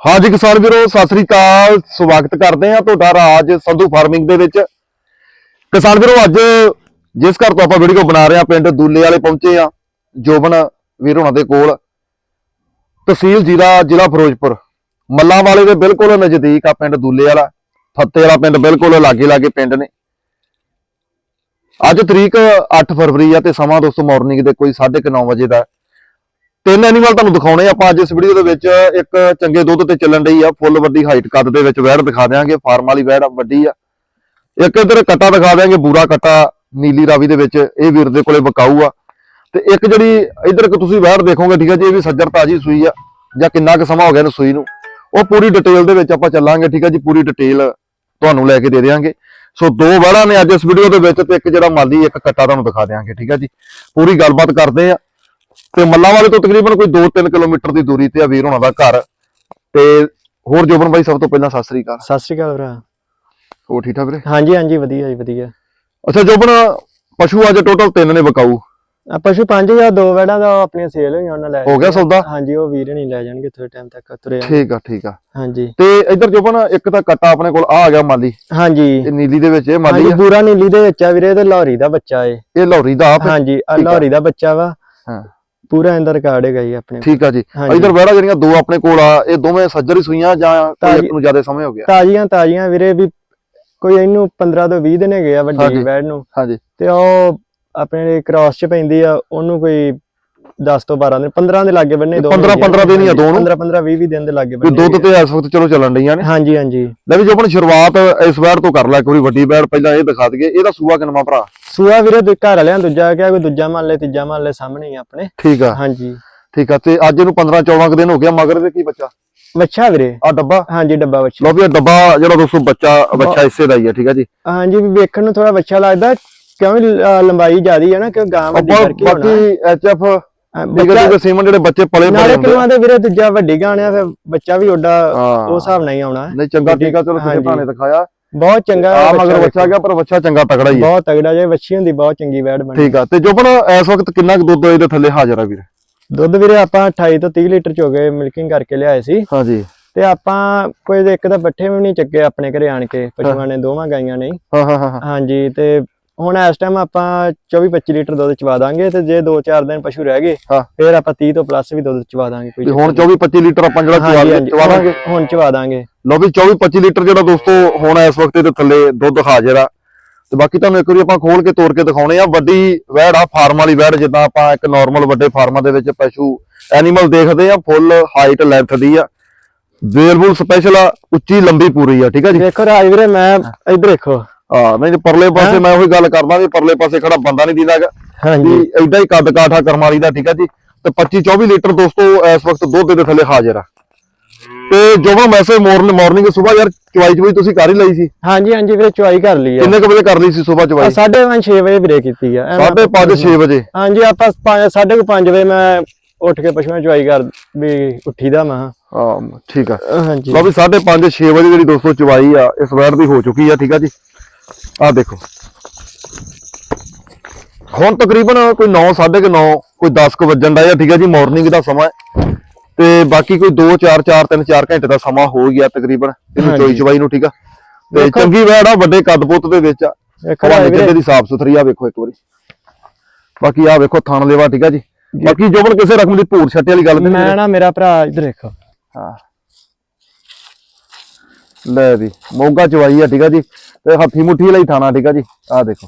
ਹਾਂਜੀ ਕਿਸਾਨ ਵੀਰੋ, ਸਤਿ ਸ੍ਰੀ ਅਕਾਲ। ਸਵਾਗਤ ਕਰਦੇ ਆ ਤੁਹਾਡਾ ਰਾਜ ਸੰਧੂ ਫਾਰਮਿੰਗ ਦੇ ਵਿੱਚ। ਕਿਸਾਨ ਵੀਰੋ, ਅੱਜ ਜਿਸ ਘਰ ਤੋਂ ਆਪਾਂ ਵੀਡੀਓ ਬਣਾ ਰਹੇ ਆ ਪਿੰਡ ਦੂਲੇ ਵਾਲੇ ਪਹੁੰਚੇ ਆ ਜੋਬਨ ਵੀਰ ਹੋਣਾ ਦੇ ਕੋਲ। ਤਹਿਸੀਲ ਜ਼ਿਲ੍ਹਾ ਜ਼ਿਲ੍ਹਾ ਫਿਰੋਜ਼ਪੁਰ। ਮੱਲਾਂ ਵਾਲੇ ਦੇ ਬਿਲਕੁਲ ਨਜ਼ਦੀਕ ਆ ਪਿੰਡ ਦੂਲੇ ਵਾਲਾ। ਫੱਤੇ ਵਾਲਾ ਪਿੰਡ ਬਿਲਕੁਲ ਲਾਗੇ ਲਾਗੇ ਪਿੰਡ ਨੇ। ਅੱਜ ਤਰੀਕ 8 ਫਰਵਰੀ ਆ ਤੇ ਸਮਾਂ ਦੋਸਤੋ ਮਾਰਨਿੰਗ ਦੇ ਕੋਈ 9:30 ਵਜੇ ਦਾ। ਤਿੰਨ ਐਨੀਮਲ ਤੁਹਾਨੂੰ ਦਿਖਾਉਣੇ ਆ। ਆਪਾਂ ਅੱਜ ਇਸ ਵੀਡੀਓ ਦੇ ਵਿੱਚ ਇੱਕ ਚੰਗੇ ਦੁੱਧ ਤੇ ਚੱਲਣ ਡਈ ਆ। ਫੁੱਲ ਵੱਡੀ ਹਾਈਟ ਕੱਦ ਦੇ ਵਿੱਚ ਵੈੜ ਦਿਖਾ ਦਿਆਂਗੇ। ਫਾਰਮ ਵਾਲੀ ਵੈੜ ਵੱਡੀ ਆ। ਇੱਕ ਇਧਰ ਕਟਾ ਦਿਖਾ ਦਿਆਂਗੇ, ਬੂਰਾ ਕਟਾ ਨੀਲੀ ਰਾਵੀ ਦੇ ਵਿੱਚ। ਇਹ ਵੀਰ ਦੇ ਕੋਲੇ ਬਕਾਊ ਆ। ਤੇ ਇੱਕ ਜਿਹੜੀ ਇਧਰ ਕਿ ਤੁਸੀਂ ਵੈੜ ਦੇਖੋਗੇ, ਠੀਕ ਆ ਜੀ, ਇਹ ਵੀ ਸੱਜਰ ਤਾਜੀ ਸੂਈ ਆ। ਜਾਂ ਕਿੰਨਾ ਕੁ ਸਮਾਂ ਹੋ ਗਿਆ ਇਹਨੂੰ ਸੂਈ ਨੂੰ। ਉਹ ਪੂਰੀ ਡਿਟੇਲ ਦੇ ਵਿੱਚ ਆਪਾਂ ਚੱਲਾਂਗੇ, ਠੀਕ ਆ ਜੀ, ਪੂਰੀ ਡਿਟੇਲ ਤੁਹਾਨੂੰ ਲੈ ਕੇ ਦੇ ਦਿਆਂਗੇ। ਸੋ ਦੋ ਵੈੜਾਂ ਨੇ ਅੱਜ ਇਸ ਵੀਡੀਓ ਦੇ ਵਿੱਚ ਤੇ ਇੱਕ ਜਿਹੜਾ ਮਾਲੀ ਇੱਕ ਕੱਟਾ ਤੁਹਾਨੂੰ ਦਿਖਾ ਦਿਆਂਗੇ, ਠੀਕ ਆ ਜੀ। ਪੂਰੀ ਗੱਲਬਾਤ ਕਰਦੇ ਆ। ਤੇ ਮੱਲਾਂ ਵਾਲੇ ਤੋਂ ਤਕਰੀਬਨ ਕੋਈ 2-3 ਕਿਲੋਮੀਟਰ ਦੀ ਦੂਰੀ ਤੇ ਆ ਵੀਰ ਹੋਣਾ ਦਾ ਘਰ। ਤੇ ਹੋਰ ਜੋਬਨ ਬਾਈ ਸਭ ਤੋਂ ਪਹਿਲਾਂ ਸਤਿ ਸ੍ਰੀ ਅਕਾਲ। ਸਤਿ ਸ਼੍ਰੀ ਅਕਾਲ ਭਰਾ। ਹੋਰ ਠੀਕ ਠਾਕ ਵੀਰੇ? ਹਾਂਜੀ ਹਾਂਜੀ ਵਧੀਆ ਜੀ ਵਧੀਆ। ਅੱਛਾ ਜੋਬਨ ਪਸ਼ੂ ਅੱਜ ਟੋਟਲ ਤਿੰਨ ਨੇ ਬਕਾਊ ਆ ਪਸ਼ੂ 5000 ਦੋ ਵੜਾਂ ਦਾ ਆਪਣੀਆਂ ਸੇਲ ਹੋਈਆਂ ਉਹਨਾਂ ਲੈ ਹੋ ਗਿਆ। ਸੌਦਾ? ਹਾਂਜੀ ਉਹ ਵੀਰ ਨਹੀਂ ਲੈ ਜਾਣਗੇ ਥੋੜੇ ਟਾਈਮ ਤੱਕ ਤੁਰੇ ਠੀਕ ਆ ਠੀਕ ਆ। ਹਾਂਜੀ। ਤੇ ਇੱਧਰ ਜੋਬਨ ਇੱਕ ਤਾਂ ਕੱਟਾ ਆਪਣੇ ਕੋਲ ਆ ਆ ਗਿਆ ਮਾਲੀ। ਹਾਂਜੀ। ਇਹ ਨੀਲੀ ਦੇ ਵਿੱਚ ਇਹ ਮਾਲੀ ਆ। ਪੂਰਾ ਨੀਲੀ ਦੇ ਵਿੱਚ ਆ ਵੀਰੇ ਤੇ ਲਾਹੌਰੀ ਦਾ ਬੱਚਾ ਏ। ਇਹ ਲੌਰੀ ਦਾ ਆਪ ਹੈ। ਹਾਂਜੀ ਆ। ਲਾਹੌਰੀ ਦਾ ਬੱਚਾ ਵਾ। ਹਾਂ। ਪੂਰਾ ਅੰਦਰ ਰਿਕਾਰਡ ਹੈਗਾ ਜੀ ਆਪਣੇ ਠੀਕ ਆ ਜੀ। ਹਾਂਜੀ। ਇੱਧਰ ਵੈੜਾ ਜਿਹੜੀਆਂ ਦੋ ਆਪਣੇ ਕੋਲ ਆ ਇਹ ਦੋਵੇਂ ਸੱਜਰ ਸੂਈਆਂ ਜਾਂ ਕੋਈ ਤਾਜ਼ੀ- ਇੱਕ ਨੂੰ ਜ਼ਿਆਦਾ ਸਮੇਂ ਹੋ ਗਿਆ? ਤਾਜ਼ੀਆਂ ਤਾਜ਼ੀਆਂ ਵੀਰੇ ਵੀ ਕੋਈ ਇਹਨੂੰ 15 ਤੋਂ 20 ਦਿਨ ਹੈਗੇ ਆ ਹਾਂਜੀ। ਵੱਡੀ ਬੈਡ ਨੂੰ। ਹਾਂਜੀ। ਤੇ ਉਹ ਆਪਣੇ ਕ੍ਰਾਸ ਚ ਪੈਂਦੀ ਆ ਉਹਨੂੰ ਕੋਈ 10 ਤੋਂ 12 ਦਿਨ 15 ਦੇ ਲਾਗੇ ਬੰਨੇ ਦੋ 15 15 ਦਿਨ ਹੀ ਆ ਦੋ ਨੂੰ 15 15 20 ਦਿਨ ਦੇ ਲਾਗੇ ਬੰਨੇ ਦੁੱਧ ਤੇ ਇਸ ਵਕਤ ਚਲੋ ਚੱਲਣ ਡਈਆਂ ਨੇ। ਹਾਂਜੀ ਹਾਂਜੀ। ਲੈ ਵੀ ਜੋਬਨ ਸ਼ੁਰੂਆਤ ਇਸ ਵੈੜ ਤੋਂ ਕਰ ਲੈ ਇੱਕ ਵਾਰੀ ਵੱਡੀ ਵੈੜ ਪਹਿਲਾਂ ਇਹ ਦਿਖਾ ਦਈਏ ਇਹਦਾ ਸੂਆ ਕਿੰਨਾ ਭਰਾ? ਸੂਆ ਵੀਰੇ ਦੂ ਘਰ ਵਾਲਿਆਂ ਦੂਜਾ ਕਿਹਾ ਕੋਈ ਦੂਜਾ ਮੰਨ ਲੈ ਤੀਜਾ ਮੰਨ ਲੈ ਸਾਹਮਣੇ ਹੀ ਆਪਣੇ। ਠੀਕ ਆ। ਹਾਂਜੀ। ਠੀਕ ਆ ਤੇ ਅੱਜ ਇਹਨੂੰ 15 14 ਕੁ ਦਿਨ ਹੋ ਗਿਆ ਮਗਰ ਦੇ ਕੀ ਬੱਚਾ? ਵੱਛਾ ਵੀਰੇ। ਆ ਡੱਬਾ? ਹਾਂਜੀ ਡੱਬਾ ਵੱਛਾ ਲਓ ਵੀ ਡੱਬਾ ਜਿਹੜਾ ਦੋਸਤੋ ਬੱਚਾ ਬੱਚਾ ਇਸੇ ਦਾ ਹੀ ਆ ਠੀਕ ਆ ਜੀ। ਹਾਂਜੀ ਵੀ ਵੇਖਣ ਨੂੰ ਥੋੜਾ ਵੱਛਾ ਲੱਗਦਾ ਕਿਉਂ ਵੀ ਲ- ਲੰਬਾਈ ਜ਼ਿਆਦੀ ਹੈ ਨਾ ਕਿ ਗਾਂ ਵੱਡੀ ਕਰਕੇ ਬਾਕੀ ਐਚਐਫ ਬੱਚਾ ਦੇ ਸੀਮਨ ਜਿਹੜੇ ਬੱਚੇ ਪਲੇ ਨਾਲੇ ਪਲੇ ਹੁੰਦੇ ਕਿਲੂਆਂ ਦੇ ਵੀਰੇ ਦੂਜਾ ਵੱਡੀ ਗਾਂ ਆ ਫਿਰ ਬੱਚਾ ਵੀ ਓਡਾ ਹਾਂ। ਉਸ ਹਿਸਾਬ ਨਾਲ ਹੀ ਆਉਣਾ। ਨਹੀਂ ਚੰਗਾ ਟੀਕਾ ਚਲੋ ਕਿਸੇ। ਭਾਣੇ ਦਿਖਾਇਆ। ਬਹੁਤ ਚੰਗਾ ਆ ਮਗਰ ਬੱਚਾ। ਗਿਆ ਪਰ ਬੱਚਾ ਚੰਗਾ ਤਗੜਾ ਹੀ ਹੈ ਬਹੁਤ ਤਗੜਾ ਜੇ ਵੱਛੀ ਹੁੰਦੀ ਬਹੁਤ ਚੰਗੀ ਵੈੜ ਬਣੀ। ਠੀਕ ਆ ਤੇ ਜੋਬਨ ਇਸ ਵਕਤ ਕਿੰਨਾ ਕੁ ਦੁੱਧ ਇਹਦੇ ਥੱਲੇ ਹਾਜ਼ਰ ਆ ਵੀਰ? ਦੁੱਧ ਵੀਰੇ ਆਪਾਂ 28 ਤੋਂ 30 ਲੀਟਰ ਚੋਗੇ ਮਿਲਕਿੰਗ ਕਰਕੇ ਲਿਆਏ ਸੀ। ਹਾਂਜੀ। ਤੇ ਆਪਾਂ ਕੋਈ ਇੱਕ ਤਾਂ ਪੱਠੇ ਵੀ ਨਹੀਂ ਚੱਕੇ ਆਪਣੇ ਘਰੇ ਆਣ ਕੇ ਪਸ਼ੂਆਂ ਨੇ ਦੋਵਾਂ ਗਾਈਆਂ ਨੇ। ਹਾਂ ਹਾਂ ਹਾਂ। ਹਾਂਜੀ ਤੇ ਹੁਣ ਇਸ ਟਾਈਮ ਆਪਾਂ 24 25 ਲੀਟਰ ਦੁੱਧ ਚਵਾ ਦਾਂਗੇ ਤੇ ਜੇ 2-4 ਦਿਨ ਪਸ਼ੂ ਰਹਿ ਗਏ ਹਾਂ। ਫਿਰ ਆਪਾਂ 30 ਤੋਂ ਪਲੱਸ ਵੀ ਦੁੱਧ ਚਵਾ ਦਾਂਗੇ ਕੋਈ ਤੇ ਹੁਣ ਚੱਕਰ 24 25 ਲੀਟਰ ਆਪਾਂ ਜਿਹੜਾ। ਹਾਂਜੀ, ਚਵਾ ਹਾਂਜੀ, ਚਵਾ ਦਾਂਗੇ। ਹੁਣ- ਹੁਣ ਚਵਾ ਦਾਂਗੇ। ਲਓ ਵੀ 24 25 ਲੀਟਰ ਜਿਹੜਾ ਦੋਸਤੋ ਹੁਣ ਇਸ ਵਕਤ ਇਹਦੇ ਥੱਲੇ ਦੁੱਧ ਹਾਜ਼ਰ ਆ। ਤੇ ਬਾਕੀ ਤੁਹਾਨੂੰ ਇੱਕ ਵਾਰੀ ਆਪਾਂ ਖੋਲ ਕੇ ਤੋੜ ਕੇ ਦਿਖਾਉਣੇ ਆ। ਵੱਡੀ ਵੈੜ ਆ ਫਾਰਮ ਵਾਲੀ ਵੈੜ ਜਿੱਦਾਂ ਆਪਾਂ ਇੱਕ ਨਾਰਮਲ ਵੱਡੇ ਫਾਰਮਾਂ ਦੇ ਵਿੱਚ ਪਸ਼ੂ ਐਨੀਮਲ ਦੇਖਦੇ ਆ ਫੁੱਲ ਹਾਈਟ ਲੈਂਥ ਦੀ ਆ। ਵੇਲਬੁਲ ਸਪੈਸ਼ਲ ਆ ਉੱਚੀ ਲੰਬੀ ਪੂਰੀ ਆ ਠੀਕ ਆ ਜੀ? ਦੇਖੋ ਰਾਜ ਵੀਰੇ ਮੈਂ ਇੱਧਰ ਦੇਖੋ। ਹਾਂ ਨਹੀਂ ਤੇ ਪਰਲੇ ਪਾਸੇ ਮੈਂ ਉਹੀ ਗੱਲ ਕਰਦਾ ਵੀ ਪਰਲੇ ਪਾਸੇ ਖੜਾ ਬੰਦਾ ਨਹੀਂ ਦਿੰਦਾਗਾ ਹਾਂਜੀ। ਵੀ ਐਡਾ ਹੀ ਕੱਦ ਕਾਠਾ ਕਰਮਾਲੀ ਦਾ ਠੀਕ ਆ ਜੀ। ਤੇ 25 24 ਲੀਟਰ ਦੋਸਤੋ ਇਸ ਵਕਤ ਦੁੱਧ ਦੇ ਥੱਲੇ ਹਾਜ਼ਰ ਆ। ਤੇ ਜਦੋਂ ਵੈਸੇ ਮਾਰਨਿੰਗ ਮਾਰਨਿੰਗ ਸਵੇਰ ਯਾਰ ਚਵਾਈ ਚਵਾਈ ਤੁਸੀਂ ਕਰ ਹੀ ਲਈ ਸੀ? ਹਾਂਜੀ ਹਾਂਜੀ ਵੀਰੇ ਚਵਾਈ ਕਰ ਲਈ ਆ। ਕਿੰਨੇ ਕੁ ਵਜੇ ਕਰ ਲਈ ਸੀ ਸਵੇਰ ਚਵਾਈ? 5:30 6 ਵਜੇ ਵੀਰੇ ਕੀਤੀ ਆ। ਐਵੇਂ ਸਾਢੇ ਆਪਾਂ 5 6 ਵਜੇ। ਹਾਂਜੀ ਆਪਾਂ 5 5 ਵਜੇ ਮੈਂ ਉੱਠ ਕੇ ਪਸ਼ੂਆਂ ਦੀ ਚਵਾਈ ਕਰ ਵੀ ਉੱਠੀਦਾ ਮੈਂ ਹਾਂ। ਠੀਕ ਆ। ਹਾਂਜੀ। ਲਓ ਵੀ 5:30 6 ਵਜੇ ਜਿਹੜੀ ਦੋਸਤੋ ਚਵਾਈ ਆ ਇਸ ਵੈਰ ਦੀ ਹੋ ਚੁੱਕੀ ਆ ਠੀਕ ਆ ਜੀ। ਆਹ ਦੇਖੋ। ਹੁਣ ਤਕਰੀਬਨ ਕੋਈ 9 9:30 ਕੋਈ 10 ਕੁ ਵੱਜਣ ਦਾ ਆ ਠੀਕ ਆ ਜੀ ਮਾਰਨਿੰਗ ਦਾ ਸਮਾਂ ਹੈ। ਤੇ ਬਾਕੀ ਕੋਈ 2 4 4 3 4 ਘੰਟੇ ਦਾ ਸਮਾਂ ਹੋ ਗਿਆ ਤਕਰੀਬਨ ਇਹਨੂੰ। ਚੋਈ ਚਵਾਈ ਨੂੰ ਠੀਕ ਆ? ਤੇ ਚੰਗੀ ਵੈੜ ਆ ਵੱਡੇ ਕੱਦ ਪੁੱਤ ਦੇ ਵਿੱਚ ਆ। ਹਵਾ ਨਿਕਲਦੇ ਦੀ ਸਾਫ਼ ਸੁਥਰੀ ਆ ਵੇਖੋ ਇੱਕ ਵਾਰੀ। ਬਾਕੀ ਆ ਵੇਖੋ ਥਣ ਲੇਵਾ ਠੀਕ ਆ ਜੀ? ਬਾਕੀ ਜੋਬਨ ਕਿਸੇ ਰਕਮ ਦੀ ਭੂਰ ਛੱਟੇ ਵਾਲੀ ਗੱਲ ਨਹੀਂ ਮੈਂ ਨਾ ਮੇਰਾ ਭਰਾ ਇੱਧਰ ਦੇਖੋ ਹਾਂ। ਲੈ ਵੀ ਮੋਗਾ ਚਵਾਈ ਆ ਠੀਕ ਆ ਜੀ। ਤੇ ਹੱਥੀ ਮੁੱਠੀ ਲਈ ਥਾਣਾ ਠੀਕ ਆ ਜੀ। ਆਹ ਦੇਖੋ।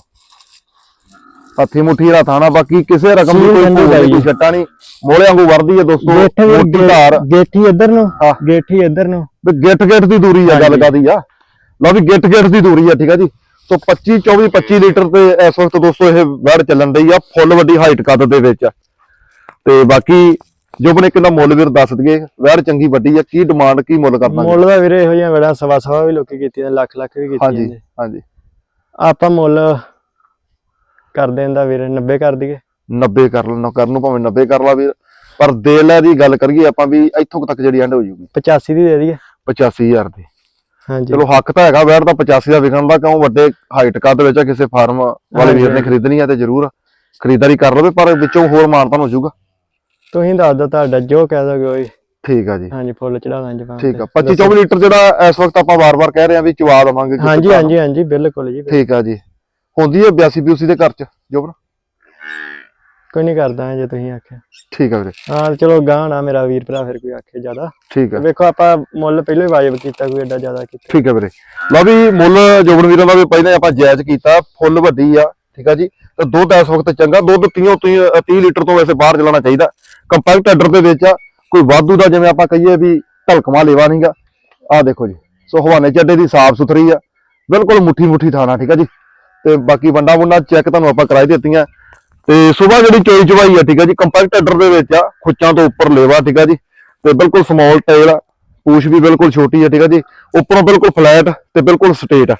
ਹੱਥੀ ਮੁੱਠੀ ਦਾ ਥਾਣਾ ਬਾਕੀ ਕਿਸੇ ਰਕਮ ਦੀ ਕੋਈ ਨਹੀਂ। ਕੋਈ ਛੱਟਾ ਨਹੀਂ। ਮੋਲੇ ਵਾਂਗੂ ਵਰਦੀ ਆ ਦੋਸਤੋ ਗੇਠ ਇੱਧਰ ਨੂੰ ਹਾਂ। ਗੇਠੀ ਇੱਧਰ ਨੂੰ। ਵੀ ਗਿੱਟ ਗਿੱਟ ਦੀ ਦੂਰੀ ਆ ਗੱਲ। ਕਾਦੀ ਆ। ਲਓ ਵੀ ਗਿੱਟ ਗਿੱਟ ਦੀ ਦੂਰੀ ਆ ਠੀਕ ਆ ਜੀ। ਸੋ 25 24 25 ਲੀਟਰ ਤੇ ਇਸ ਵਕਤ ਦੋਸਤੋ ਇਹ ਵੜ ਚੱਲਣ ਡਈ ਆ ਫੁੱਲ ਵੱਡੀ ਹਾਈਟ ਕੱਦ ਦੇ ਵਿੱਚ। ਤੇ ਬਾਕੀ ਜੋ ਬਨੇ ਕਿੰਨਾ ਮੁੱਲ ਵੀਰ ਦੱਸ ਦਈਏ ਵੜ ਚੰਗੀ ਵੱਡੀ ਆ ਕੀ ਡਿਮਾਂਡ ਕੀ ਮੁੱਲ ਕਰਦਾ ਮੁੱਲ ਦਾ ਵੀਰੇ ਇਹੋ ਜਿਹਾ ਬੜਾ ਸਵਾ ਸਵਾ ਵੀ ਲੋਕੀ ਕੀਤੀਆਂ ਲੱਖ ਲੱਖ ਵੀ ਕੀਤੀਆਂ ਹਾਂਜੀ ਨੇ। ਹਾਂਜੀ। ਆਪਾਂ ਮੁੱਲ ਕਰ ਦੇਂਦਾ ਵੀਰੇ 90 ਕਰ ਦਈਏ। 90 ਕਰ ਲੈਣਾ ਕਰ ਨੂੰ ਭਾਵੇਂ 90 ਕਰ ਲਾ ਵੀਰ। ਪਰ ਦੇ ਲੈ ਦੀ ਗੱਲ ਕਰੀਏ ਆਪਾਂ ਵੀ ਇੱਥੋਂ ਕੁ ਤੱਕ ਜਿਹੜੀ ਐਂਡ ਹੋ ਜੂਗੀ। 85 ਦੀ ਦੇ ਦਈਏ। 85000 ਦੀ। ਹਾਂਜੀ। ਚਲੋ ਹੱਕ ਤਾਂ ਹੈਗਾ ਵੈਰ ਤਾਂ 85 ਦਾ ਵਿਕਣ ਦਾ ਕਿਉਂ ਵੱਡੇ ਹਾਈਟ ਕੱਦ ਵਿੱਚ ਆ, ਕਿਸੇ ਫਾਰਮ ਵਾਲੇ ਵੀਰ ਨੇ। ਖਰੀਦਣੀ ਆ ਤੇ ਜ਼ਰੂਰ ਖਰੀਦਦਾਰੀ ਕਰ ਲਵੇ ਪਰ ਵਿੱਚੋਂ ਹੋਰ ਮਾਨਤਾਨ ਹੋ ਜਾਊਗਾ ਤੁਸੀਂ ਦੱਸ ਦਿਓ ਤੁਹਾਡਾ ਜੋ ਕਹਿ ਦੋਗੇ ਉਹੀ। ਠੀਕ ਆ ਜੀ। ਹਾਂਜੀ ਫੁੱਲ ਚੜਾ ਦਾਂ ਜਵਾਨ ਠੀਕ। ਆ 25 24 ਲੀਟਰ ਜਿਹੜਾ ਇਸ ਵਕਤ ਆਪਾਂ ਵਾਰ-ਵਾਰ ਕਹਿ ਰਹੇ ਆ ਵੀ ਚਵਾ ਦਵਾਂਗੇ ਹਾਂਜੀ। ਹਾਂਜੀ ਹਾਂਜੀ ਬਿਲਕੁਲ ਜੀ ਠੀਕ ਆ ਜੀ। ਹੁੰਦੀ ਹੈ 82 ਬਿਊਸੀ ਦੇ ਘਰ ਚ ਜੋਬਨ? ਕੋਈ ਨਹੀਂ ਕਰਦਾ ਜੇ ਤੁਸੀਂ ਆਖਿਆ। ਠੀਕ ਆ ਵੀਰੇ। ਹਾਂ ਚਲੋ ਗਾਂ ਨਾ ਮੇਰਾ ਵੀਰ ਭਰਾ ਫਿਰ ਕੋਈ ਆਖੇ ਜ਼ਿਆਦਾ। ਠੀਕ ਆ। ਵੇਖੋ ਆਪਾਂ ਮੁੱਲ ਪਹਿਲਾਂ ਹੀ ਵਾਜਬ ਕੀਤਾ ਕੋਈ ਐਡਾ ਜ਼ਿਆਦਾ ਕੀਤਾ। ਠੀਕ ਹੈ ਵੀਰੇ। ਲਓ ਵੀ ਮੁੱਲ ਜੋਬਨ ਵੀਰਾਂ ਦਾ ਵੀ ਪਹਿਲਾਂ ਆਪਾਂ ਜਾਇਜ਼ ਕੀਤਾ ਫੁੱਲ ਵੱਡੀ ਆ ਠੀਕ ਆ ਜੀ। ਤੇ ਦੁੱਧ ਇਸ ਵਕਤ ਚੰਗਾ, ਦੁੱਧ 30 ਤੋਂ 30 ਲੀਟਰ ਤੋਂ ਵੈਸੇ ਬਾਹਰ ਚਲਾਉਣਾ ਚਾਹੀਦਾ। ਕੰਪੈਕਟ ਆਰਡਰ ਦੇ ਵਿੱਚ ਆ, ਕੋਈ ਵਾਧੂ ਦਾ ਜਿਵੇਂ ਆਪਾਂ ਕਹੀਏ ਵੀ ਢਲਕਮਾ ਲੇਵਾ ਨਹੀਂਗਾ। ਆਹ ਦੇਖੋ ਜੀ, ਸੋ ਹਵਾਨੇ ਚੱਡੇ ਦੀ ਸਾਫ਼ ਸੁਥਰੀ ਆ, ਬਿਲਕੁਲ ਮੁੱਠੀ ਮੁੱਠੀ ਥਾਣਾ, ਠੀਕ ਆ ਜੀ? ਤੇ ਬਾਕੀ ਵੰਡਾ ਵੰਡਾ ਚੈੱਕ ਤੁਹਾਨੂੰ ਆਪਾਂ ਕਰਾਈ ਦਿੱਤੀਆਂ। ਤੇ ਸਵੇਰ ਜਿਹੜੀ ਚੋਈ ਚਵਾਈ ਆ, ਠੀਕ ਆ ਜੀ, ਕੰਪੈਕਟ ਆਰਡਰ ਦੇ ਵਿੱਚ ਆ, ਖੁੱਚਾਂ ਤੋਂ ਉੱਪਰ ਲੇਵਾ, ਠੀਕ ਆ ਜੀ? ਤੇ ਬਿਲਕੁਲ ਸਮਾਲ ਟੇਲ ਆ, ਪੂਛ ਵੀ ਬਿਲਕੁਲ ਛੋਟੀ ਹੈ ਠੀਕ ਹੈ ਜੀ? ਉੱਪਰੋਂ ਬਿਲਕੁਲ ਫਲੈਟ ਤੇ ਬਿਲਕੁਲ ਸਟੇਟ ਆ।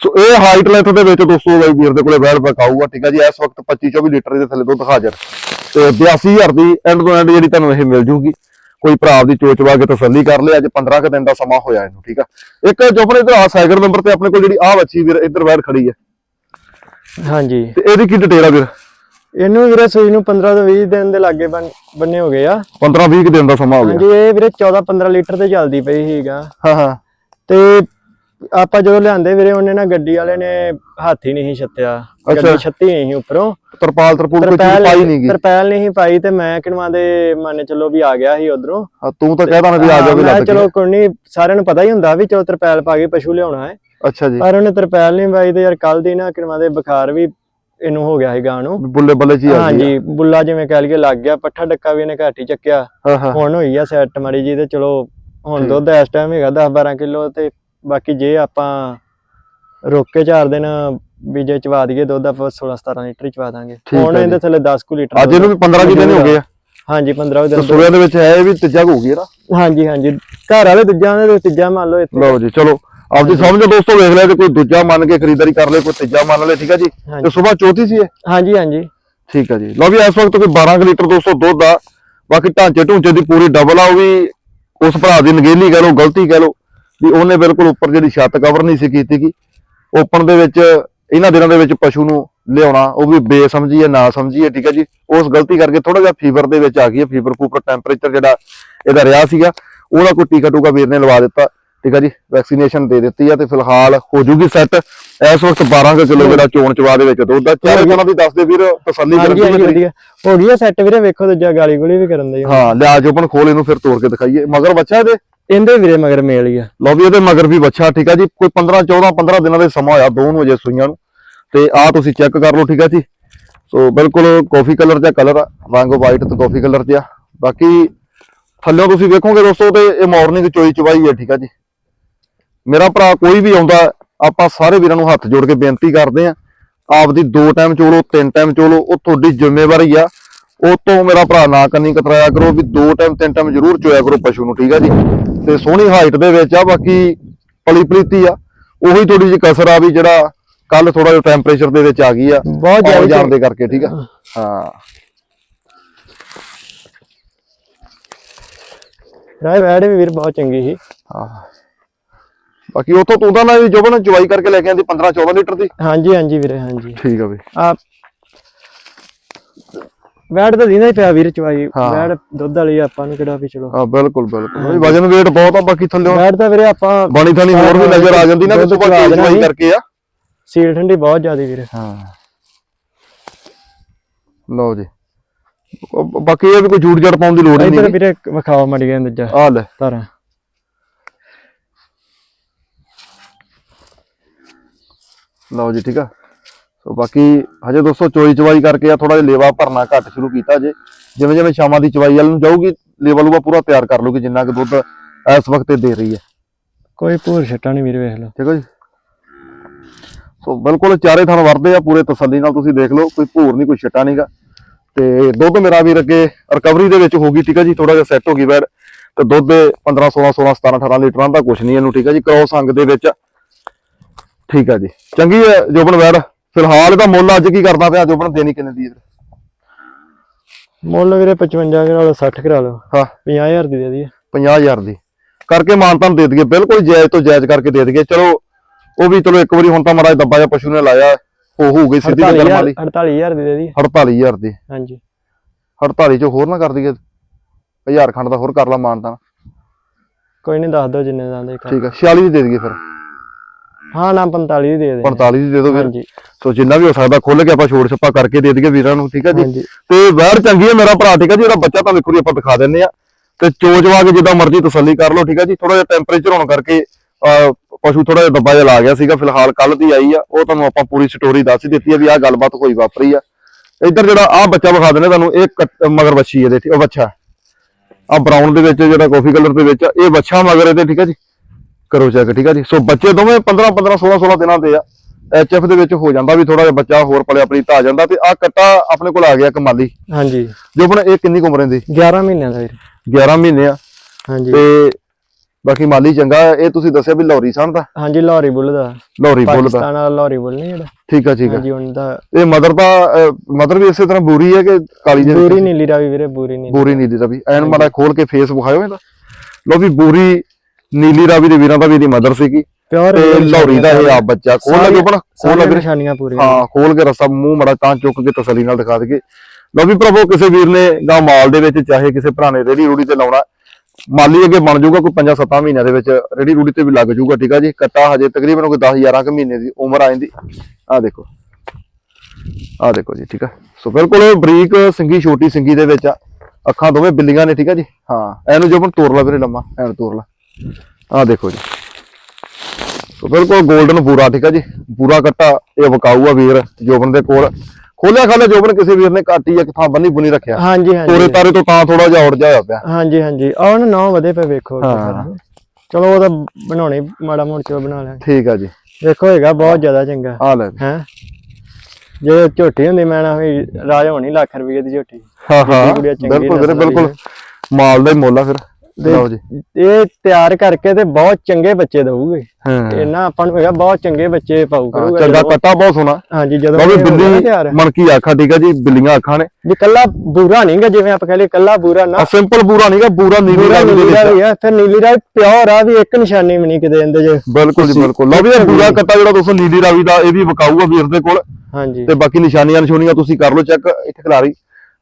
ਸੋ ਇਹ ਹਾਈਟ ਲੈਂਥ ਦੇ ਵਿੱਚ ਦੋਸਤੋ ਬਾਈ ਵੀਰ ਦੇ ਕੋਲੇ ਵੈਲ ਬਕਾਊਗਾ ਠੀਕ ਹੈ ਜੀ? ਇਸ ਵਕਤ 25 24 ਲੀਟਰ ਦੇ ਥੱਲੇ ਦੁੱਧ ਹਾਜ਼ਰ। ਤੇ 82000 ਦੀ ਐਂਡ ਤੋਂ ਐਂਡ ਜਿਹੜੀ ਤੁਹਾਨੂੰ ਇਹ ਮਿਲ ਜੂਗੀ। ਕੋਈ ਭਰਾ ਦੀ ਚੋਚਵਾ ਕੇ ਤਸੱਲੀ ਕਰ ਲਿਆ ਅੱਜ 15 ਕੁ ਦਿਨ ਦਾ ਸਮਾਂ ਹੋਇਆ ਇਹਨੂੰ ਠੀਕ ਆ? ਇੱਕ ਜੋਪਰ ਇਧਰ ਆ ਸਾਈਕਲ ਨੰਬਰ ਤੇ ਆਪਣੇ ਕੋਲ ਜਿਹੜੀ ਆ ਬੱਚੀ ਵੀਰ ਇੱਧਰ ਵੈਲ ਖੜੀ ਹੈ ਹਾਂਜੀ। ਤੇ ਇਹਦੀ ਕੀ ਡਿਟੇਲ ਆ ਵੀਰ? ਇਹਨੂੰ ਵੀਰੇ ਸੂਈ ਨੂੰ 15 ਤੋਂ 20 ਦਿਨ ਦੇ ਲਾਗੇ ਬੰਨੇ ਹੋ ਗਏ ਆ। 15 20 ਦਿਨ ਦਾ ਸਮਾਂ ਹੋ ਗਿਆ। ਹਾਂਜੀ ਇਹ ਵੀਰੇ 14 15 ਲੀਟਰ ਤੇ ਚੱਲਦੀ ਪਈ ਸੀਗਾ। ਹਾਂ ਹਾਂ। ਤੇ ਆਪਾਂ ਜਦੋਂ ਲਿਆਂਦੇ ਵੀਰੇ ਉਹਨੇ ਨਾ ਗੱਡੀ ਵਾਲੇ ਨੇ ਹੱਥ ਹੀ ਨਹੀਂ ਛੱਤਿਆ। ਗੱਡੀ ਛੱਤੀ ਨਹੀਂ ਉੱਪਰੋਂ। ਤਰਪਾਲ ਤਰਪੂਲ ਕੋਈ ਚੀਜ਼ ਪਾਈ ਨਹੀਂ ਗਈ ਤਰਪੈਲ ਨਹੀਂ ਪਾਈ ਤੇ ਮੈਂ ਕਿਨਵਾ ਦੇ ਮੰਨ ਚਲੋ ਵੀ ਆ ਗਿਆ ਸੀ ਉਧਰੋਂ। ਤੂੰ ਤਾਂ ਕਹਿਦਾ ਨਾ ਵੀ ਆ ਜਾ ਵੀ ਮੈਂ ਲੱਗ ਚਲੋ ਕੋਈ ਨਹੀਂ ਸਾਰਿਆਂ ਨੂੰ ਪਤਾ ਹੀ ਹੁੰਦਾ ਵੀ ਚਲੋ ਤਰਪੈਲ ਪਾ ਕੇ ਪਸ਼ੂ ਲਿਆਉਣਾ ਹੈ। ਅੱਛਾ ਜੀ। ਪਰ ਉਹਨੇ ਤਰਪੈਲ ਨਹੀਂ ਪਾਈ ਤੇ ਯਾਰ ਕੱਲ ਦੀ ਨਾ ਕਿਨਵਾ ਦੇ ਬੁਖਾਰ ਵੀ ਇਹਨੂੰ ਹੋ ਗਿਆ ਸੀ ਗਾਂ ਨੂੰ। ਬੁੱਲੇ ਬੱਲੇ ਜੀ ਆ ਗਈ ਹਾਂਜੀ ਬੁੱਲਾ ਜਿਵੇਂ ਕਹਿ ਲਈਏ ਲੱਗ ਗਿਆ ਪੱਠਾ ਡੱਕਾ ਵੀ ਇਹਨੇ ਘੱਟ ਚੱਕਿਆ। ਹਾਂ ਹਾਂ। ਹੁਣ ਹੋਈ ਆ ਸੈੱਟ ਮਾੜੀ ਜੀ ਤੇ ਚਲੋ ਹੁਣ। ਦੁੱਧ ਇਸ ਟਾਈਮ ਹੈਗਾ 10 12 ਕਿਲੋ ਤੇ ਬਾਕੀ ਜੇ ਆਪਾਂ ਰੋਕ ਕੇ ਚਾਰ ਦਿਨ ਵੀ ਜੇ ਚਵਾ ਦਈਏ ਦੁੱਧ ਆਪਾਂ 16 17 ਲੀਟਰ ਹੀ ਚਵਾ ਦਾਂਗੇ। ਹੁਣ ਇਹਦੇ ਥੱਲੇ 10 ਕੁ ਲੀਟਰ ਅੱਜ ਇਹਨੂੰ ਵੀ 15 ਕਿ ਦਿਨ ਹੋ ਗਏ ਆ। ਹਾਂਜੀ 15 ਤੇ ਦਿਨ ਸੂਰਿਆਂ ਦੇ ਵਿੱਚ ਹੈ ਇਹ ਵੀ ਤੀਜਾ ਹੋ ਨਾ ਹਾਂਜੀ ਹਾਂਜੀ। ਘਰ ਵਾਲੇ ਦੂਜਿਆਂ ਦੇ ਤੀਜਾ ਮੰਨ ਲਓ ਇੱਥੇ। ਲਓ ਜੀ ਚਲੋ। ਆਪਦੀ ਸਮਝੋ ਦੋਸਤੋ ਵੇਖ ਲਿਆ ਕੋਈ ਦੂਜਾ ਮੰਨ ਕੇ ਖਰੀਦਦਾਰੀ ਕਰ ਲੇ ਕੋਈ ਤੀਜਾ ਮੰਨ ਲੇ ਠੀਕ ਹੈ ਜੀ? ਤੇ ਸਵੇਰ ਚੌਥੀ ਸੀ ਇਹ? ਹਾਂਜੀ ਹਾਂਜੀ। ਠੀਕ ਹੈ ਜੀ। ਲਓ ਵੀ ਇਸ ਵਕਤ ਕੋਈ 12 ਕੁ ਲੀਟਰ ਦੋਸਤੋ ਦੁੱਧ ਆ। ਬਾਕੀ ਢਾਂਚੇ ਢੂੰਚੇ ਦੀ ਪੂਰੀ ਡਬਲ ਆ ਉਹ ਵੀ ਉਸ ਭਰਾ ਦੀ ਨਗੇਲੀ ਕਹਿ ਲਓ ਗਲਤੀ ਕਹਿ ਲਓ। ਵੀ ਉਹਨੇ ਬਿਲਕੁਲ ਉੱਪਰ ਜਿਹੜੀ ਛੱਤ ਕਵਰ ਨਹੀਂ ਸੀ ਕੀਤੀ ਗੀ। ਓਪਨ ਦੇ ਵਿੱਚ ਇਹਨਾਂ ਦਿਨਾਂ ਦੇ ਵਿੱਚ ਪਸ਼ੂ ਨੂੰ ਲਿਆਉਣਾ ਉਹ ਵੀ ਬੇਸਮਝੀ ਹੈ ਨਾ ਸਮਝੀ ਹੈ ਠੀਕ ਹੈ ਜੀ। ਉਸ ਗਲਤੀ ਕਰਕੇ ਥੋੜਾ ਜਿਹਾ ਫੀਵਰ ਦੇ ਵਿੱਚ ਆ ਗਈ ਹੈ ਫੀਵਰ ਫੂਵਰ ਟੈਂਪਰੇਚਰ ਜਿਹੜਾ ਇਹਦਾ ਰਿਹਾ ਸੀਗਾ ਉਹਦਾ ਕੋਈ ਟੀਕਾ ਟੂਕਾ ਵੀਰ ਨੇ ਲਵਾ ਦਿੱਤਾ ਠੀਕ ਹੈ ਜੀ ਵੈਕਸੀਨੇਸ਼ਨ ਦੇ ਦਿੱਤੀ ਆ ਤੇ ਫਿਲਹਾਲ ਹੋ ਜੂਗੀ ਸੈੱਟ ਇਸ ਵਕਤ 12 ਕੁ ਕਿਲੋ ਜਿਹੜਾ ਚੋਣ ਚਵਾ ਦੇ ਵਿੱਚ ਦੁੱਧ ਆ। ਚਾਰੇ ਦਿਨਾਂ ਦੀ ਦੱਸਦੇ ਵੀਰ ਤਸੱਲੀ ਕਰਨ ਦੀ ਹੋ ਗਈ ਆ ਸੈੱਟ ਵੀਰੇ ਵੇਖੋ ਦੂਜਾ ਗਾਲੀ ਗੁਲੀ ਵੀ ਕਰਨ ਦੇ। ਹਾਂ ਲਿਆ ਜੋਬਨ ਖੋਲ ਇਹਨੂੰ ਫਿਰ ਤੋੜ ਕੇ ਦਿਖਾਈਏ। ਮਗਰ ਬੱਚਾ ਇਹਦੇ? ਇਹਦੇ ਵੀਰੇ ਮਗਰ ਮੇਲ ਹੀ ਆ। ਲਓ ਵੀ ਇਹਦੇ ਮਗਰ ਵੀ ਬੱਚਾ ਠੀਕ ਆ ਜੀ। ਕੋਈ 15 14 15 ਦਿਨਾਂ ਦੇ ਸਮਾਂ ਹੋਇਆ, ਦੋ ਵਜੇ ਸੂਈਆਂ ਨੂੰ। ਤੇ ਆ ਤੁਸੀਂ ਚੈੱਕ ਕਰ ਲਓ, ਠੀਕ ਆ ਜੀ। ਸੋ ਬਿਲਕੁਲ ਕਾਫੀ ਕਲਰ ਦਾ ਕਲਰ ਆ, ਰੰਗ ਵਾਈਟ ਤੇ ਕਾਫੀ ਕਲਰ ਚ ਆ ਬਾਕੀ ਥੱਲਿਓਂ ਤੁਸੀਂ ਵੇਖੋਗੇ ਦੋਸਤੋ, ਤੇ ਇਹ ਮਾਰਨਿੰਗ ਚੋਈ ਚਵਾਈ ਹੈ ਠੀਕ ਆ ਜੀ। ਮੇਰਾ ਭਰਾ ਕੋਈ ਵੀ ਆਉਂਦਾ, ਆਪਾਂ ਸਾਰੇ ਵੀਰਾਂ ਨੂੰ ਹੱਥ ਜੋੜ ਕੇ ਬੇਨਤੀ ਕਰਦੇ ਆ। ਆਪਦੀ ਦੋ ਟਾਈਮ ਚੋਲੋ, ਤਿੰਨ ਟਾਈਮ ਚੋਲੋ, ਉਹ ਤੁਹਾਡੀ ਜ਼ਿੰਮੇਵਾਰੀ ਆ। ਉਹ ਤੋਂ ਮੇਰਾ ਭਰਾ ਨਾ ਕੰਨੀ ਕਤਰਾਇਆ ਕਰੋ ਵੀ ਦੋ ਟਾਈਮ ਤਿੰਨ ਟਾਈਮ ਜ਼ਰੂਰ ਚੋਇਆ ਕਰੋ ਪਸ਼ੂ ਨੂੰ ਠੀਕ ਆ ਜੀ? ਤੇ ਸੋਹਣੀ ਹਾਈਟ ਦੇ ਵਿੱਚ ਆ ਬਾਕੀ ਪਲੀ ਪ੍ਰੀਤੀ ਆ। ਉਹੀ ਥੋੜੀ ਜਿਹੀ ਕਸਰ ਆ ਵੀ ਜਿਹੜਾ ਕੱਲ ਥੋੜਾ ਜਿਹਾ ਟੈਂਪਰੇਚਰ ਦੇ ਵਿੱਚ ਆ ਗਈ ਆ ਬਹੁਤ ਜ਼ਿਆਦਾ ਜਾਣ ਦੇ ਕਰਕੇ ਠੀਕ ਆ? ਹਾਂ। ਰਾਏ ਵੈੜ ਵੀ ਵੀਰ ਬਹੁਤ ਚੰਗੀ ਸੀ। ਹਾਂ। ਬਾਕੀ ਉਥੋਂ ਤੂੰ ਤਾਂ ਨਾ ਵੀ ਜੋਬਨ ਚਵਾਈ ਕਰਕੇ ਲੈ ਕੇ ਆਂਦੀ 15 14 ਲੀਟਰ ਦੀ। ਹਾਂਜੀ ਹਾਂਜੀ ਵੀਰੇ ਹਾਂਜੀ। ਠੀਕ ਆ ਬਈ ਆ ਵੈੜ ਤਾਂ ਦਿੰਦਾ ਹੀ ਪਿਆ ਵੀਰ ਚਵਾਈ ਹਾਂ। ਵੈੜ ਦੁੱਧ ਵਾਲੀ ਆ, ਆਪਾਂ ਨੂੰ ਕਿਹੜਾ ਵੀ ਚਲੋ। ਹਾਂ ਬਿਲਕੁਲ ਬਿਲਕੁਲ। ਵਜਨ weight ਬਹੁਤ ਆ ਬਾਕੀ ਥੱਲੇ। ਵੈੜ ਤਾਂ ਵੀਰੇ ਆਪਾਂ ਬਣੀ ਥਾਣੀ ਹੋਰ ਵੀ ਨਜ਼ਰ ਆ ਜਾਂਦੀ ਨਾ ਦੁੱਧ ਸੁਬਾ ਚਵਾ ਦੇਣਾ ਚਵਾਈ ਸੀ। ਕਰਕੇ ਆ। ਸੀਲ ਠੰਡੀ ਬਹੁਤ ਜ਼ਿਆਦੀ ਵੀਰੇ। ਹਾਂ। ਲਓ ਜੀ। ਬਾਕੀ ਇਹ ਵੀ ਕੋਈ ਜੂੜ ਜੜ ਪਾਉਣ ਦੀ ਲੋੜ ਹੀ ਇੱਧਰ ਨਹੀਂ। ਵੀਰੇ ਵਿਖਾਓ ਮੜ ਗਿਆ ਦੂਜਾ। ਆ ਲੈ। ਧਾਰਾਂ। ਲਓ ਜੀ ਠੀਕ ਆ। ਸੋ ਬਾਕੀ ਹਜੇ ਦੋਸਤੋ ਚੋਈ ਚਵਾਈ ਕਰਕੇ ਆ ਥੋੜਾ ਜਿਹਾ ਲੇਵਾ ਭਰਨਾ ਘੱਟ ਸ਼ੁਰੂ ਕੀਤਾ ਜੇ। ਜਿਵੇਂ ਜਿਵੇਂ ਸ਼ਾਮਾਂ ਦੀ ਚਵਾਈ ਵੱਲ ਨੂੰ ਜਾਊਗੀ ਲੇਵਾ ਲੂਵਾ ਪੂਰਾ ਤਿਆਰ ਕਰ ਲੂਗੀ ਜਿੰਨਾ ਕਿ ਦੁੱਧ ਇਸ ਵਕਤ ਦੇ ਰਹੀ ਹੈ। ਕੋਈ ਭੂਰ ਛੱਟਾ ਨਹੀਂ ਵੀਰੇ ਵੇਖ ਲਓ। ਠੀਕ ਹੈ ਜੀ। ਸੋ ਬਿਲਕੁਲ ਚਾਰੇ ਥਣ ਵਰਦੇ ਆ ਪੂਰੇ ਤਸੱਲੀ ਨਾਲ ਤੁਸੀਂ ਦੇਖ ਲਓ ਕੋਈ ਭੂਰ ਨਹੀਂ ਕੋਈ ਛਿੱਟਾ ਨਹੀਂਗਾ। ਤੇ ਦੁੱਧ ਮੇਰਾ ਵੀਰ ਅੱਗੇ ਰਿਕਵਰੀ ਦੇ ਵਿੱਚ ਹੋ ਗਈ ਠੀਕ ਹੈ ਜੀ ਥੋੜਾ ਜਿਹਾ ਸੈੱਟ ਹੋ ਗਈ ਬੈਡ ਤੇ ਦੁੱਧ 15 16 16 17 18 ਲੀਟਰਾਂ ਦਾ ਕੁਛ ਨਹੀਂ ਇਹਨੂੰ ਠੀਕ ਹੈ ਜੀ ਕ੍ਰੋਸ ਅੰਗ ਦੇ ਵਿੱਚ। ਠੀਕ ਹੈ ਜੀ। ਚੰਗੀ ਹੈ ਜੋਬਨ ਬੈਡ ਫਿਲਹਾਲ ਇਹਦਾ ਮੁੱਲ ਅੱਜ ਕੀ ਕਰਦਾ ਪਿਆ ਜੋਬਨ ਦੇਣੀ ਕਿੰਨੇ ਦੀ ਹੈ ਮੁੱਲ ਵੀਰੇ 55 ਕਰਾ ਲਓ 60 ਕਰਾ ਲਓ। ਹਾਂ। 50000 ਦੀ ਦੇ ਦਈਏ। 50000 ਦੀ। ਕਰਕੇ ਮਾਨਤਾਨ ਦੇ ਦਈਏ ਬਿਲਕੁਲ ਜਾਇਜ਼ ਤੋਂ ਜਾਇਜ਼ ਕਰਕੇ ਦੇ ਦਈਏ। ਚਲੋ ਉਹ ਵੀ ਚਲੋ ਇੱਕ ਵਾਰੀ ਹੁਣ ਤਾਂ ਜਿਹਾ ਦੱਬਾ ਜਿਹਾ ਪਸ਼ੂ ਨੇ ਲਾਇਆ ਹੋ ਹੋ ਗਈ ਸਿੱਧੀ ਕਰਮ ਵਾਲੀ। 48000 ਦੀ ਦੇ ਦਈਏ। 48000 ਦੀ। ਹਾਂਜੀ। 48 ਚ ਹੋਰ ਨਾ ਕਰ ਦਈਏ। 1000 ਖੰਡ ਦਾ ਹੋਰ ਕਰ ਲਾ ਮਾਨਤਾਨ ਕੋਈ ਨਹੀਂ ਦੱਸ ਦਿਓ ਜਿੰਨੇ ਦਾ ਦੇ ਠੀਕ ਆ 46 ਦੀ ਦੇ ਦਈਏ ਫਿਰ। ਹਾਂ ਨਾ 45 ਦੀ ਦੇ ਦੇ। 45 ਦੀ ਦੇ ਦਿਓ ਫਿਰ। ਹਾਂਜੀ। ਸੋ ਜਿੰਨਾ ਵੀ ਹੋ ਸਕਦਾ ਖੁੱਲ ਕੇ ਆਪਾਂ ਛੋੜ ਛੱਪਾ ਕਰਕੇ ਦੇ ਦਈਏ ਵੀਰਾਂ ਨੂੰ ਠੀਕ ਆ ਜੀ? ਤੇ ਵੈਰ ਚੰਗੀ ਹੈ ਮੇਰਾ ਭਰਾ ਠੀਕ ਆ ਜੀ? ਇਹਦਾ ਬੱਚਾ ਤਾਂ ਵੇਖੋ ਜੀ ਆਪਾਂ ਦਿਖਾ ਦਿੰਨੇ ਆ। ਤੇ ਚੋਜਵਾ ਕੇ ਜਿੱਦਾਂ ਮਰਜ਼ੀ ਤਸੱਲੀ ਕਰ ਲਓ ਠੀਕ ਆ ਜੀ? ਥੋੜਾ ਜਿਹਾ ਟੈਂਪਰੇਚਰ ਹੋਣ ਕਰਕੇ ਪਸ਼ੂ ਥੋੜਾ ਜਿਹਾ ਦੱਬਾ ਜਿਹਾ ਲਾ ਗਿਆ ਸੀਗਾ ਫਿਲਹਾਲ ਕੱਲ ਦੀ ਆਈ ਆ। ਉਹ ਤੁਹਾਨੂੰ ਆਪਾਂ ਪੂਰੀ ਸਟੋਰੀ ਦੱਸ ਹੀ ਦਿੱਤੀ ਆ ਵੀ ਆਹ ਗੱਲਬਾਤ ਹੋਈ ਵਾਪਰੀ ਆ। ਇੱਧਰ ਜਿਹੜਾ ਆਹ ਬੱਚਾ ਵਿਖਾ ਦਿੰਨੇ ਤੁਹਾਨੂੰ ਇਹ ਮਗਰ ਬੱਚੀ ਇਹਦੇ ਠੀਕ ਉਹ ਬੱਚਾ। ਆ ਬਰਾਊਨ ਦੇ ਵਿੱਚ ਜਿਹੜਾ ਕਾਫੀ ਕਲਰ ਦੇ ਵਿੱਚ ਇਹ ਬੱਚਾ ਮਗਰ ਇਹਦੇ ਠੀਕ ਆ ਜੀ? ਕਰੋ ਚੈੱਕ ਠੀਕ ਆ ਜੀ? ਸੋ ਬੱਚੇ ਦੋਵੇਂ 15 15 16 16 ਦਿਨਾਂ ਦੇ ਆ। ਐਚਐਫ ਦੇ ਵਿੱਚ ਹੋ ਜਾਂਦਾ ਵੀ ਥੋੜਾ ਜਿਹਾ ਬੱਚਾ ਹੋਰ ਪਲਿਆ ਪ੍ਰੀਤ ਆ ਜਾਂਦਾ ਤੇ ਆ ਕੱਟਾ ਆਪਣੇ ਕੋਲ ਆ ਗਿਆ ਕਮਾਲੀ ਹਾਂਜੀ। ਜੋ ਆਪਣਾ ਇਹ ਕਿੰਨੀ ਉਮਰ ਇਹਦੀ? 11 ਮਹੀਨਿਆਂ ਦਾ ਵੀਰ। 11 ਮਹੀਨੇ ਆ। ਹਾਂਜੀ। ਤੇ ਬਾਕੀ ਮਾਲੀ ਚੰਗਾ। ਇਹ ਤੁਸੀਂ ਦੱਸਿਆ ਵੀ ਲਾਹੌਰੀ ਸਨ ਦਾ? ਹਾਂਜੀ ਲਾਹੌਰੀ ਬੁੱਲ ਦਾ। ਲਾਹੌਰੀ ਬੁੱਲ ਦਾ। ਪਾਕਿਸਤਾਨ ਵਾਲਾ ਲਾਹੌਰੀ ਬੁੱਲ ਨਹੀਂ ਜਿਹੜਾ? ਠੀਕ ਆ ਠੀਕ ਆ। ਹਾਂਜੀ ਉਹਨਾਂ ਦਾ ਇਹ ਮਦਰ ਦਾ ਮਦਰ ਵੀ ਇਸੇ ਤਰ੍ਹਾਂ ਬੂਰੀ ਹੈ ਕਿ ਕਾਲੀ ਜਿਹੀ? ਬੂਰੀ ਨੀਲੀ ਰਾਵੀ ਵੀਰੇ ਬੂਰੀ ਨੀਲੀ ਬੂਰੀ ਨੀਲੀ ਦਾ ਵੀ ਐਨ ਮਾੜਾ ਖੋਲ ਕੇ ਫੇਸ ਵਿਖਾਇਓ ਇਹਦਾ। ਲੋ ਵੀ ਬੂਰੀ ਨੀਲੀ ਰਾਵੀ ਦੇ ਵੀਰਾਂ ਦਾ ਵੀ ਇਹਦੀ ਮਦਰ ਸੀਗੀ ਪਿਓਰ ਤੇ ਲਾਹੌਰੀ ਦਾ ਇਹ ਆਪ ਬੱਚਾ ਖੋਲ ਲੱਗੇ ਬਣਾ ਖੋਲ ਸਾਰੀਆਂ ਲੱਗੇ ਨਿਸ਼ਾਨੀਆਂ ਪੂਰੀਆਂ। ਹਾਂ ਖੋਲ ਕੇ ਰਸਾ ਮੂੰਹ ਮੜਾ ਤਾਂ ਚੁੱਕ ਕੇ ਤਸੱਲੀ ਨਾਲ ਦਿਖਾ ਦਈਏ। ਲੋ ਵੀ ਪ੍ਰਭੂ ਕਿਸੇ ਵੀਰ ਨੇ ਗਾਂ ਮਾਲ ਦੇ ਵਿੱਚ ਚਾਹੇ ਕਿਸੇ ਭਰਾ ਨੇ ਰੇੜੀ ਰੂੜੀ ਤੇ ਲਾਉਣਾ ਮਾਲੀ ਅੱਗੇ ਬਣ ਜਾਊਗਾ ਕੋਈ 5-7 ਮਹੀਨਿਆਂ ਦੇ ਵਿੱਚ ਰੇੜੀ ਰੂੜੀ ਤੇ ਵੀ ਲੱਗ ਜਾਊਗਾ ਠੀਕ ਆ ਜੀ? ਕੱਟਾ ਹਜੇ ਤਕਰੀਬਨ ਕੋਈ 10-11 ਕੁ ਮਹੀਨੇ ਦੀ ਉਮਰ ਆ ਜਾਂਦੀ ਆ ਦੇਖੋ। ਆ ਦੇਖੋ ਜੀ ਠੀਕ ਆ? ਸੋ ਬਿਲਕੁਲ ਬਰੀਕ ਸਿੰਗੀ ਛੋਟੀ ਸਿੰਗੀ ਦੇ ਵਿੱਚ ਆ। ਅੱਖਾਂ ਦੋਵੇਂ ਬਿੱਲੀਆਂ ਨੇ ਠੀਕ ਆ ਜੀ? ਹਾਂ ਇਹਨੂੰ ਜੋ ਤੋੜ ਲਾ ਵੀਰੇ ਲੰਮਾ ਐਨ ਤੋੜ ਲਾ। ਆ ਦੇਖੋ ਜੀ। ਬਿਲਕੁਲ 골ਡਨ ਪੂਰਾ ਠੀਕ ਆ ਜੀ? ਪੂਰਾ ਕੱਟਾ ਇਹ ਵਕਾਊ ਆ ਵੀਰ ਜੋਬਨ ਦੇ ਕੋਲ। ਖੋਲਿਆ ਖਾਲਿਆ ਜੋਬਨ ਕਿਸੇ ਵੀਰ ਨੇ ਘੱਟ ਹੀ ਇੱਕ ਥਾਂ ਬੰਨੀ ਬੁਨੀ ਰੱਖਿਆ। ਹਾਂਜੀ ਤੋਰੇ ਹਾਂਜੀ। ਤਾਰੇ ਤੋਂ ਤਾਂ ਥੋੜਾ ਜਿਹਾ ਉੜ ਜਾ ਹੋਇਆ ਪਿਆ। ਹਾਂਜੀ ਹਾਂਜੀ। ਆਹ ਨਾ ਨੌ ਵਧੇ ਪਏ ਵੇਖੋ ਹਾਂ। ਚਲੋ ਉਹ ਤਾਂ ਬਣਾਉਣੀ ਮਾੜਾ ਮੋੜ ਚੋ ਬਣਾ ਲਿਆ ਠੀਕ ਆ ਜੀ। ਵੇਖੋ ਹੈਗਾ ਬਹੁਤ ਜ਼ਿਆਦਾ ਚੰਗਾ। ਆ ਲੈ। ਹੈ? ਜੇ ਝੋਟੀ ਹੁੰਦੀ ਮੈਂ ਨਾ ਵੀ ਰਾਜ ਹੋਣੀ ਲੱਖ ਰੁਪਏ ਦੀ ਝੋਟੀ। ਹਾਂ ਹਾਂ। ਬਿਲਕੁਲ ਬਿਲਕੁਲ। ਮਾਲ ਦਾ ਹੀ ਮੁੱਲ ਆ ਫਿਰ। ਲਓ ਜੀ। ਇਹ ਤਿਆਰ ਕਰਕੇ ਤੇ ਬਹੁਤ ਚੰਗੇ ਬੱਚੇ ਦਊਗੇ। ਹਾਂ। ਇਹਨਾਂ ਆਪਾਂ ਨੂੰ ਹੈਗਾ ਬਹੁਤ ਚੰਗੇ ਬੱਚੇ ਪਾਉ ਕਰੂਗਾ ਚੰਗਾ ਕੱਟਾ ਬਹੁਤ ਸੋਹਣਾ। ਹਾਂਜੀ ਜਦੋਂ ਹੋ ਨਾ ਬਿੱਲੀ ਤਿਆਰ। ਮਣਕੀ ਅੱਖਾਂ ਠੀਕ ਆ ਜੀ? ਬਿੱਲੀਆਂ ਅੱਖਾਂ ਨੇ। ਵੀ ਕੱਲਾ ਬੂਰਾ ਨਹੀਂਗਾ ਜਿਵੇਂ ਆਪਾਂ ਕਹਿੰਦੇ ਕੱਲਾ ਬੂਰਾ ਨਾ। ਸਿੰਪਲ ਬੂਰਾ ਨਹੀਂਗਾ ਬੂਰਾ ਨੀਲੀ ਰੰਗ ਦੇ ਨੀਲੀ ਵਿੱਚ ਫਿਰ ਨੀਲੀ ਰਾਵੀ ਪਿਓਰ ਆ ਵੀ ਇੱਕ ਨਿਸ਼ਾਨੀ ਵੀ ਨਹੀਂ ਕਿਤੇ ਇਹਦੇ ਜੇ ਬਿਲਕੁਲ ਜੀ ਬਿਲਕੁਲ। ਲਓ ਵੀ ਇਹ ਬੂਰਾ ਕੱਟਾ ਜਿਹੜਾ ਦੋਸਤੋ ਨੀਲੀ ਰਾਵੀ ਦਾ ਇਹ ਵੀ ਵਿਕਾਊਗਾ ਵੀਰ ਦੇ ਕੋਲ। ਹਾਂਜੀ। ਤੇ ਬਾਕੀ ਨਿਸ਼ਾਨੀਆਂ ਨਿਸ਼ਾਨੀਆਂ ਤੁਸੀਂ ਕਰ ਲਓ ਚੈੱਕ ਇੱਥੇ ਖਿਲਾਰੀ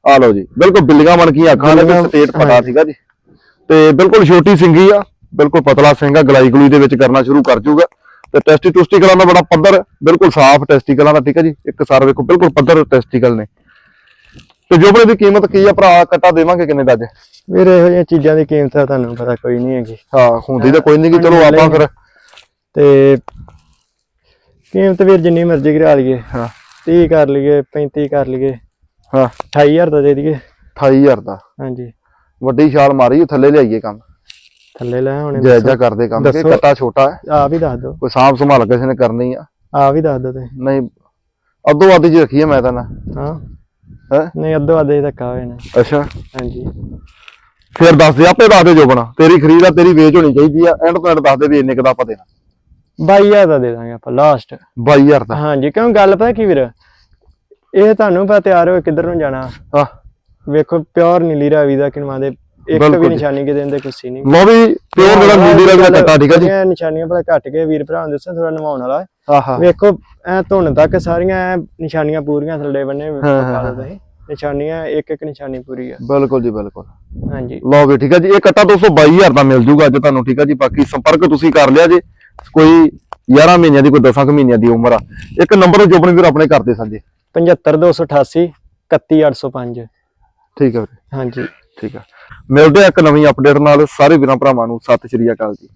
ਆ ਲਓ ਜੀ। ਬਿਲਕੁਲ ਬਿੱਲੀਆਂ ਮਣਕੀਆਂ ਅੱਖਾਂ ਨੇ ਤੇ ਬਿੱਲੀਆਂ, ਸਟੇਟ ਪਤਾ ਸੀਗਾ ਜੀ। ਤੇ ਬਿਲਕੁਲ ਛੋਟੀ ਸਿੰਗੀ ਆ ਬਿਲਕੁਲ ਪਤਲਾ ਆ ਗਲਾਈ ਗਲੂਈ ਦੇ ਵਿੱਚ ਕਰਨਾ ਸ਼ੁਰੂ ਕਰ ਜੂਗਾ। ਤੇ ਟੈਸਟੀ ਟੁਸਟੀਕਲਾਂ ਦਾ ਬੜਾ ਪੱਧਰ ਬਿਲਕੁਲ ਸਾਫ਼ ਟੈਸਟੀਕਲਾਂ ਦਾ ਠੀਕ ਹੈ ਜੀ? ਇੱਕ ਸਾਰ ਵੇਖੋ ਬਿਲਕੁਲ ਪੱਧਰ ਟੈਸਟੀਕਲ ਨੇ। ਤੇ ਜੋਬਲੇ ਦੀ ਕੀਮਤ ਕੀ ਆ ਭਰਾ? ਕੱਟਾ ਦੇਵਾਂਗੇ ਕਿੰਨੇ ਦਾ ਅੱਜ? ਵੀਰੇ ਇਹੋ ਜਿਹੀਆਂ ਚੀਜ਼ਾਂ ਦੀ ਕੀਮਤ ਤਾਂ ਤੁਹਾਨੂੰ ਪਤਾ ਕੋਈ ਨਹੀਂ ਹੈਗੀ। ਹਾਂ ਹੁੰਦੀ ਤਾਂ ਕੋਈ ਨਹੀਂ ਕਿ ਚਲੋ ਆਪਾਂ ਫਿਰ। ਤੇ ਕੀਮਤ ਵੀਰ ਜਿੰਨੀ ਮਰਜ਼ੀ ਕਰਾ ਲਈਏ। ਹਾਂ। 30 ਕਰ ਲਈਏ 35 ਕਰ ਲਈਏ। ਹਾਂ। 28000 ਦਾ ਦੇ ਦਈਏ। 28000 ਦਾ। ਹਾਂਜੀ। ਵੱਡੀ ਛਾਲ ਮਾਰੀ ਉਹ ਥੱਲੇ ਲਿਆਈਏ ਕੰਮ। ਥੱਲੇ ਲੈ ਹੁਣੇ ਜਾਇਜ਼ਾ ਕਰਦੇ ਕੰਮ ਕਿ। ਕੱਟਾ ਛੋਟਾ ਹੈ। ਆ ਵੀ ਦੱਸ ਦਿਓ। ਕੋਈ ਸਾਂਭ ਸੰਭਾਲ ਕਿਸੇ ਨੇ ਕਰਨੀ ਆ। ਆ ਵੀ ਦੱਸ ਦਿਓ ਤੁਸੀਂ। ਨਹੀਂ ਅੱਧੋ ਅੱਧ ਜੀ ਰੱਖੀਏ ਮੈਂ ਤਾਂ ਨਾ। ਹਾਂ। ਹੈ? ਨਹੀਂ ਅੱਧੋ ਅੱਧੇ ਧੱਕਾ ਹੋਏ ਨਾ। ਅੱਛਾ। ਹਾਂਜੀ। ਫਿਰ ਦੱਸ ਦੇ ਆਪੇ ਦੱਸ ਦੇ ਜੋਬਣਾ ਤੇਰੀ ਖਰੀਦ ਆ ਤੇਰੀ ਵੇਚ ਹੋਣੀ ਚਾਹੀਦੀ ਆ। ਐਂਡ ਤੋਂ ਐਂਡ ਦੱਸ ਦੇ ਵੀ ਇੰਨੇ ਕੁ ਦਾ ਆਪਾਂ ਦੇਣਾ। 22000 ਦਾ ਦੇ ਦਾਂਗੇ ਆਪਾਂ ਲਾਸਟ 22000 ਦਾ। ਹਾਂਜੀ ਕਿਉਂ ਗੱਲ ਪਤਾ ਕੀ ਵੀਰ? ਇਹ ਤੁਹਾਨੂੰ ਪਤਾ ਤਿਆਰ ਹੋਏ ਕਿੱਧਰ ਨੂੰ ਜਾਣਾ। ਹਾਂ। ਵੇਖੋ ਪਿਓਰ ਨੀਲੀ ਰਾਵੀ ਦਾ ਕਿਨਵਾ ਦੇ ਇੱਕ ਬਿਲਕੁਲ ਵੀ ਜੀ। ਨਿਸ਼ਾਨੀ ਕਿਤੇ ਇਹਦੇ ਕੁਛ ਨਹੀਂ। ਲੋ ਵੀ ਪਿਓਰ ਜਿਹੜਾ ਨੀਲੀ ਰੰਗ ਦਾ ਕੱਟਾ ਠੀਕ ਆ ਜੀ। ਇਹ ਨਿਸ਼ਾਨੀਆਂ ਭਲਾ ਘੱਟ ਗਏ ਵੀਰ ਭਰਾ ਨੂੰ ਦੱਸਾਂ ਥੋੜਾ ਨਵਾਉਣ ਵਾਲਾ ਹੈ। ਆਹਾ। ਵੇਖੋ ਐ ਧੁਨ ਤੱਕ ਸਾਰੀਆਂ ਐਂ ਨਿਸ਼ਾਨੀਆਂ ਪੂਰੀਆਂ ਥੱਲੇ ਬੰਨੇ ਹਾਂ, ਹਾਂ, ਤੁਸੀਂ। ਨਿਸ਼ਾਨੀਆਂ ਇੱਕ ਇੱਕ ਨਿਸ਼ਾਨੀ ਪੂਰੀ ਆ। ਬਿਲਕੁਲ ਜੀ ਬਿਲਕੁਲ। ਹਾਂਜੀ। ਲਓ ਵੀ ਠੀਕ ਆ ਜੀ। ਇਹ ਕੱਟਾ 222000 ਦਾ ਮਿਲ ਜੂਗਾ ਅੱਜ ਤੁਹਾਨੂੰ ਠੀਕ ਆ ਜੀ। ਬਾਕੀ ਸੰਪਰਕ ਤੁਸੀਂ ਕਰ ਲਿਆ ਜੇ ਕੋਈ 11 ਮਹੀਨਿਆਂ ਦੀ ਕੋਈ 10 ਕੁ ਮਹੀਨਿਆਂ ਦੀ ਉਮਰ ਆ। ਇੱਕ ਨੰਬਰ ਜੋਬਨ ਵੀਰ ਆਪਣੇ ਕਰਦੇ ਸਾਂਝੇ। 75288 31805 ਠੀਕ ਵੀਰੇ। ਹਾਂਜੀ। ਠੀਕ ਆ। ਮਿਲਦੇ ਆ ਇੱਕ ਨਵੀਂ ਅਪਡੇਟ ਨਾਲ। ਸਾਰੇ ਵੀਰਾਂ ਭਰਾਵਾਂ ਨੂੰ ਸਤਿ ਸ਼੍ਰੀ ਅਕਾਲ ਜੀ।